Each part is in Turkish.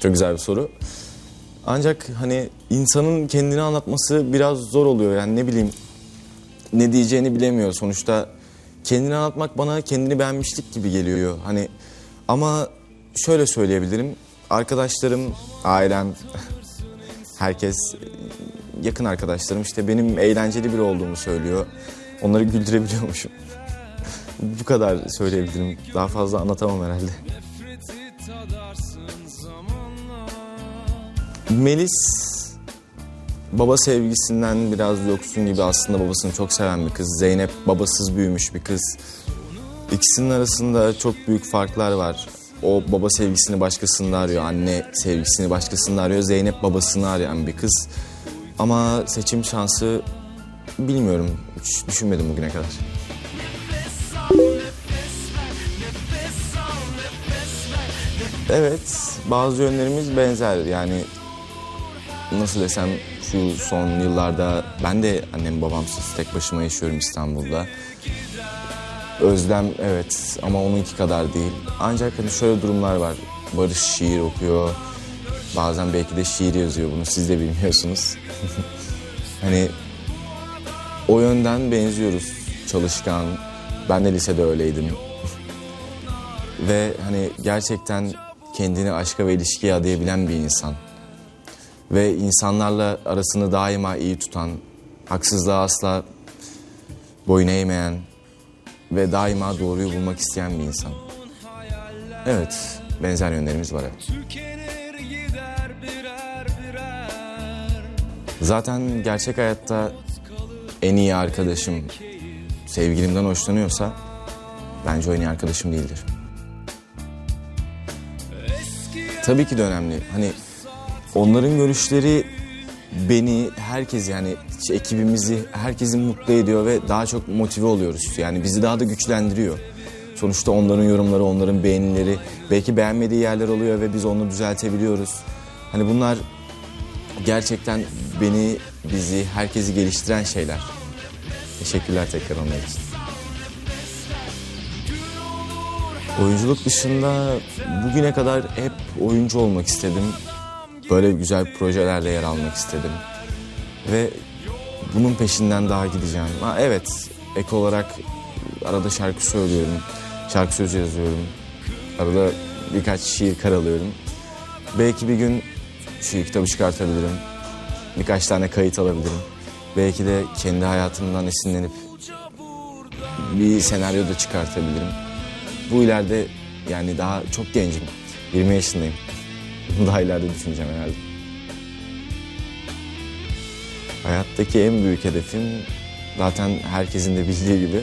Çok güzel bir soru. Ancak hani insanın kendini anlatması biraz zor oluyor. Yani ne bileyim ne diyeceğini bilemiyor. Sonuçta kendini anlatmak bana kendini beğenmişlik gibi geliyor. Hani ama şöyle söyleyebilirim. Arkadaşlarım, ailem, herkes yakın arkadaşlarım işte benim eğlenceli biri olduğumu söylüyor. Onları güldürebiliyormuşum. Bu kadar söyleyebilirim. Daha fazla anlatamam herhalde. Melis baba sevgisinden biraz yoksun gibi aslında babasını çok seven bir kız. Zeynep babasız büyümüş bir kız. İkisinin arasında çok büyük farklar var. O baba sevgisini başkasında arıyor, anne sevgisini başkasında arıyor. Zeynep babasını arayan bir kız. Ama seçim şansı bilmiyorum. Hiç düşünmedim bugüne kadar. Evet, bazı yönlerimiz benzer. Yani nasıl desem şu son yıllarda ben de annem babamsız tek başıma yaşıyorum İstanbul'da. Özlem evet ama onunki kadar değil. Ancak hani şöyle durumlar var. Barış şiir okuyor. Bazen belki de şiir yazıyor bunu siz de bilmiyorsunuz. hani o yönden benziyoruz. Çalışkan. Ben de lisede öyleydim. Ve hani gerçekten kendini aşka ve ilişkiye adayabilen bir insan. Ve insanlarla arasını daima iyi tutan, haksızlığa asla boyun eğmeyen ve daima doğruyu bulmak isteyen bir insan. Evet, benzer yönlerimiz var. Evet. Zaten gerçek hayatta en iyi arkadaşım sevgilimden hoşlanıyorsa bence o en iyi arkadaşım değildir. Tabii ki de önemli. Hani onların görüşleri beni, herkes yani ekibimizi, herkesi mutlu ediyor ve daha çok motive oluyoruz. Yani bizi daha da güçlendiriyor. Sonuçta onların yorumları, onların beğenileri, belki beğenmediği yerler oluyor ve biz onu düzeltebiliyoruz. Hani bunlar gerçekten beni, bizi, herkesi geliştiren şeyler. Teşekkürler tekrar onlar için. Oyunculuk dışında bugüne kadar hep oyuncu olmak istedim. Böyle güzel projelerde yer almak istedim. Ve bunun peşinden daha gideceğim. Ha, evet, ek olarak arada şarkı söylüyorum. Şarkı sözü yazıyorum. Arada birkaç şiir karalıyorum. Belki bir gün şiir kitabı çıkartabilirim. Birkaç tane kayıt alabilirim. Belki de kendi hayatımdan esinlenip bir senaryo da çıkartabilirim. Bu ileride yani daha çok gencim. 20 yaşındayım. Daha ileride düşüneceğim herhalde. Hayattaki en büyük hedefim zaten herkesin de bildiği gibi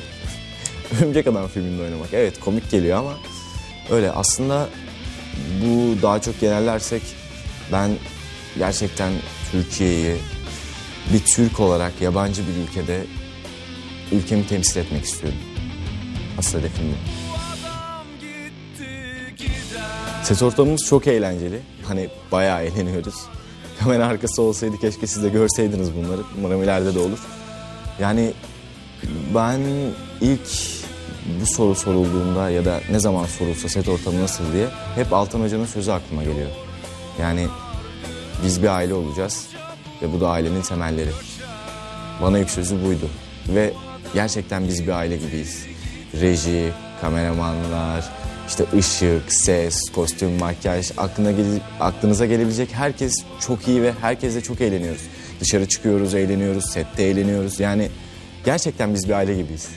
Örümcek Adam filminde oynamak. Evet komik geliyor ama öyle aslında bu daha çok genellersek ben gerçekten Türkiye'yi bir Türk olarak yabancı bir ülkede ülkemi temsil etmek istiyorum. Asıl hedefim bu. Set ortamımız çok eğlenceli. Hani bayağı eğleniyoruz. Kamera arkası olsaydı keşke siz de görseydiniz bunları. Umarım ileride de olur. Yani ben ilk bu soru sorulduğunda ya da ne zaman sorulsa set ortamı nasıl diye hep Altan Hoca'nın sözü aklıma geliyor. Yani biz bir aile olacağız ve bu da ailenin temelleri. Bana ilk sözü buydu ve gerçekten biz bir aile gibiyiz. Reji, kameramanlar, işte ışık, ses, kostüm, makyaj, aklına gele- aklınıza gelebilecek herkes çok iyi ve herkesle çok eğleniyoruz. Dışarı çıkıyoruz, eğleniyoruz, sette eğleniyoruz. Yani gerçekten biz bir aile gibiyiz.